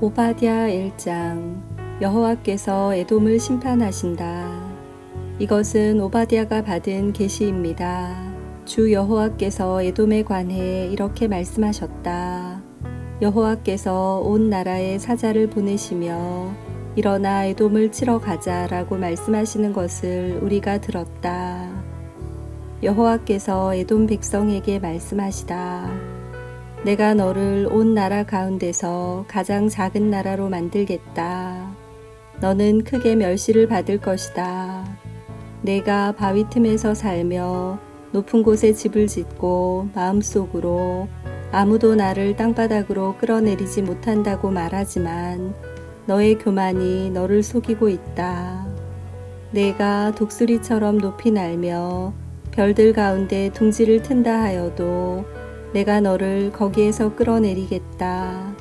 오바댜 1장 여호와께서 에돔을 심판하신다. 이것은 오바댜가 받은 계시입니다. 주 여호와께서 에돔에 관해 이렇게 말씀하셨다. 여호와께서 온 나라에 사자를 보내시며 일어나 에돔을 치러 가자라고 말씀하시는 것을 우리가 들었다. 여호와께서 에돔 백성에게 말씀하시다. 내가 너를 온 나라 가운데서 가장 작은 나라로 만들겠다. 너는 크게 멸시를 받을 것이다. 내가 바위 틈에서 살며 높은 곳에 집을 짓고 마음속으로 아무도 나를 땅바닥으로 끌어내리지 못한다고 말하지만 너의 교만이 너를 속이고 있다. 내가 독수리처럼 높이 날며 별들 가운데 둥지를 튼다 하여도 내가 너를 거기에서 끌어내리겠다.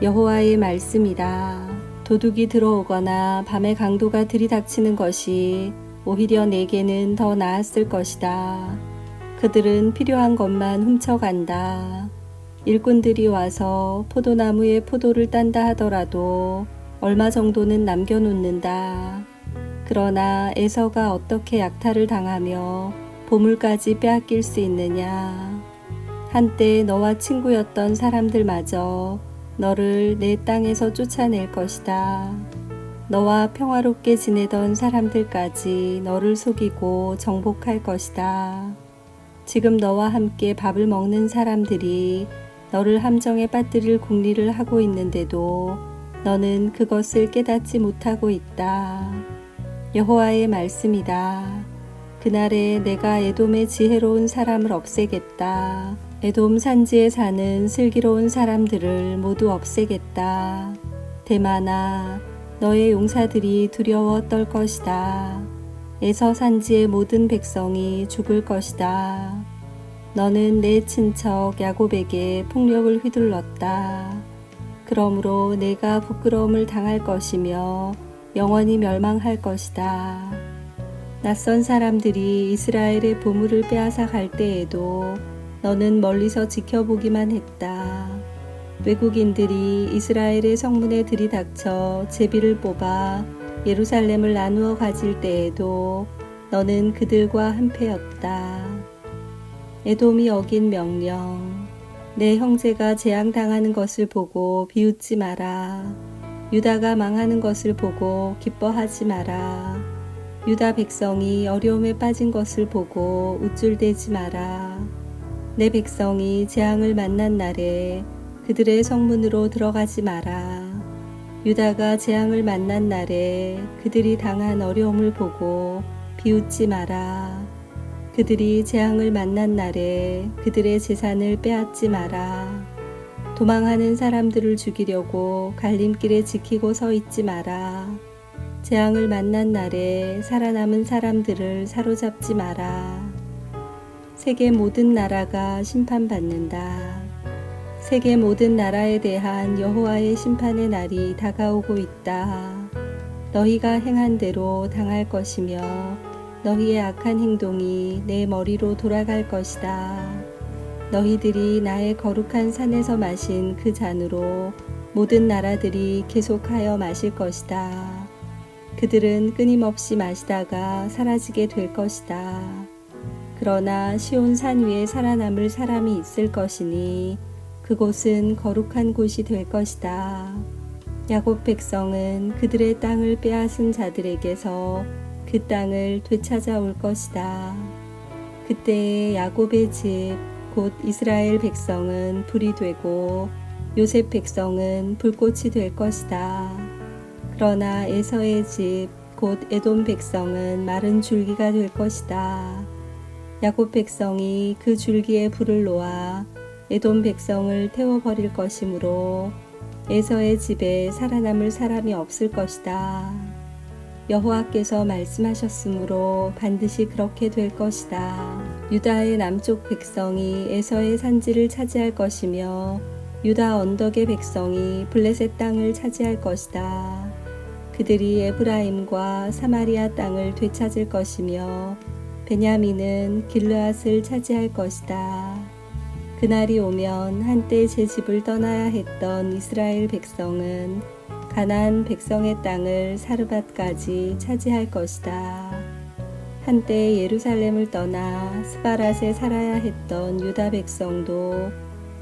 여호와의 말씀이다. 도둑이 들어오거나 밤에 강도가 들이닥치는 것이 오히려 내게는 더 나았을 것이다. 그들은 필요한 것만 훔쳐간다. 일꾼들이 와서 포도나무에 포도를 딴다 하더라도 얼마 정도는 남겨놓는다. 그러나 에서가 어떻게 약탈을 당하며 보물까지 빼앗길 수 있느냐. 한때 너와 친구였던 사람들마저 너를 내 땅에서 쫓아낼 것이다. 너와 평화롭게 지내던 사람들까지 너를 속이고 정복할 것이다. 지금 너와 함께 밥을 먹는 사람들이 너를 함정에 빠뜨릴 궁리를 하고 있는데도 너는 그것을 깨닫지 못하고 있다. 여호와의 말씀이다. 그날에 내가 에돔의 지혜로운 사람을 없애겠다. 에돔 산지에 사는 슬기로운 사람들을 모두 없애겠다. 대마나 너의 용사들이 두려워 떨 것이다. 에서 산지의 모든 백성이 죽을 것이다. 너는 내 친척 야곱에게 폭력을 휘둘렀다. 그러므로 내가 부끄러움을 당할 것이며 영원히 멸망할 것이다. 낯선 사람들이 이스라엘의 보물을 빼앗아 갈 때에도 너는 멀리서 지켜보기만 했다. 외국인들이 이스라엘의 성문에 들이닥쳐 제비를 뽑아 예루살렘을 나누어 가질 때에도 너는 그들과 한패였다. 에돔이 어긴 명령. 내 형제가 재앙당하는 것을 보고 비웃지 마라. 유다가 망하는 것을 보고 기뻐하지 마라. 유다 백성이 어려움에 빠진 것을 보고 우쭐대지 마라. 내 백성이 재앙을 만난 날에 그들의 성문으로 들어가지 마라. 유다가 재앙을 만난 날에 그들이 당한 어려움을 보고 비웃지 마라. 그들이 재앙을 만난 날에 그들의 재산을 빼앗지 마라. 도망하는 사람들을 죽이려고 갈림길에 지키고 서 있지 마라. 재앙을 만난 날에 살아남은 사람들을 사로잡지 마라. 세계 모든 나라가 심판받는다. 세계 모든 나라에 대한 여호와의 심판의 날이 다가오고 있다. 너희가 행한 대로 당할 것이며 너희의 악한 행동이 내 머리로 돌아갈 것이다. 너희들이 나의 거룩한 산에서 마신 그 잔으로 모든 나라들이 계속하여 마실 것이다. 그들은 끊임없이 마시다가 사라지게 될 것이다. 그러나 시온 산 위에 살아남을 사람이 있을 것이니 그곳은 거룩한 곳이 될 것이다. 야곱 백성은 그들의 땅을 빼앗은 자들에게서 그 땅을 되찾아 올 것이다. 그때의 야곱의 집, 곧 이스라엘 백성은 불이 되고 요셉 백성은 불꽃이 될 것이다. 그러나 에서의 집, 곧 에돔 백성은 마른 줄기가 될 것이다. 야곱 백성이 그 줄기에 불을 놓아 에돔 백성을 태워 버릴 것이므로 에서의 집에 살아남을 사람이 없을 것이다. 여호와께서 말씀하셨으므로 반드시 그렇게 될 것이다. 유다의 남쪽 백성이 에서의 산지를 차지할 것이며 유다 언덕의 백성이 블레셋 땅을 차지할 것이다. 그들이 에브라임과 사마리아 땅을 되찾을 것이며 베냐민은 길르앗을 차지할 것이다. 그날이 오면 한때 제 집을 떠나야 했던 이스라엘 백성은 가나안 백성의 땅을 사르밧까지 차지할 것이다. 한때 예루살렘을 떠나 스바랏에 살아야 했던 유다 백성도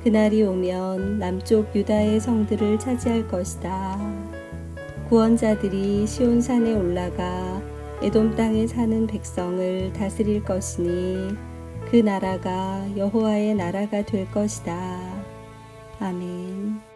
그날이 오면 남쪽 유다의 성들을 차지할 것이다. 구원자들이 시온산에 올라가 에돔 땅에 사는 백성을 다스릴 것이니 그 나라가 여호와의 나라가 될 것이다. 아멘.